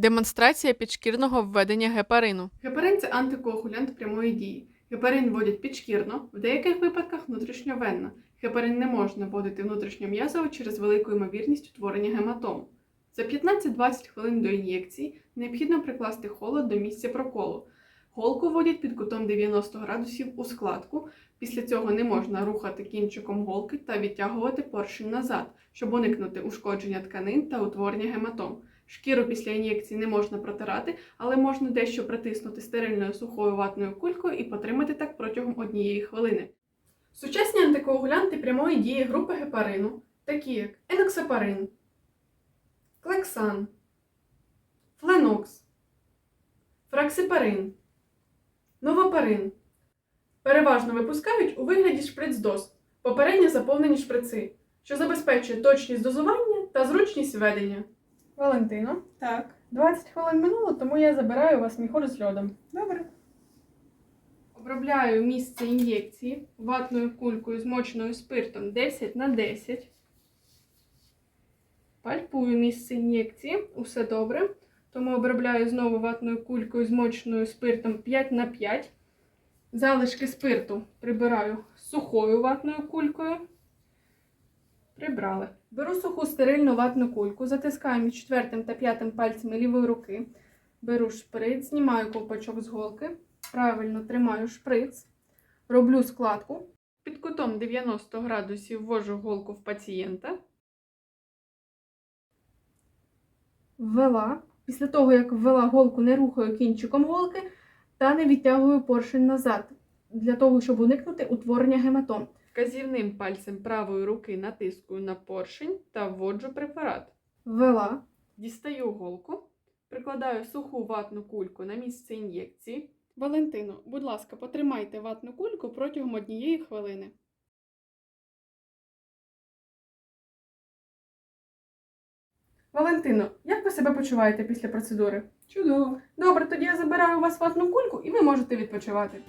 Демонстрація підшкірного введення гепарину. Гепарин це антикоагулянт прямої дії. Гепарин вводять підшкірно, в деяких випадках внутрішньовенно. Гепарин не можна вводити внутрішньом'язово через велику ймовірність утворення гематом. За 15-20 хвилин до ін'єкції необхідно прикласти холод до місця проколу. Голку вводять під кутом 90 градусів у складку. Після цього не можна рухати кінчиком голки та відтягувати поршень назад, щоб уникнути ушкодження тканин та утворення гематом. Шкіру після ін'єкції не можна протирати, але можна дещо притиснути стерильною сухою ватною кулькою і потримати так протягом однієї хвилини. Сучасні антикоагулянти прямої дії групи гепарину, такі як еноксапарин, клексан, фленокс, фраксипарин, новопарин, переважно випускають у вигляді шприц-доз, попередньо заповнені шприци, що забезпечує точність дозування та зручність ведення. Валентино, Так, 20 хвилин минуло, тому я забираю у вас міхур з льодом. добре. Обробляю місце ін'єкції ватною кулькою змоченою спиртом 10 на 10. Пальпую місце ін'єкції, усе добре. Тому обробляю знову ватною кулькою змоченою спиртом 5 на 5. Залишки спирту прибираю сухою ватною кулькою. Прибрали. Беру суху стерильну ватну кульку, затискаю між четвертим та п'ятим пальцями лівої руки. Беру шприц, знімаю ковпачок з голки. Правильно тримаю шприц, роблю складку. Під кутом 90 градусів ввожу голку в пацієнта. Ввела. Після того, як ввела голку, не рухаю кінчиком голки та не відтягую поршень назад, для того, щоб уникнути утворення гематом. Вказівним пальцем правої руки натискую на поршень та вводжу препарат. Ввела. Дістаю голку, прикладаю суху ватну кульку на місце ін'єкції. Валентино, будь ласка, потримайте ватну кульку протягом однієї хвилини. Валентино, як ви себе почуваєте після процедури? Чудово. Добре, тоді я забираю у вас ватну кульку і ви можете відпочивати.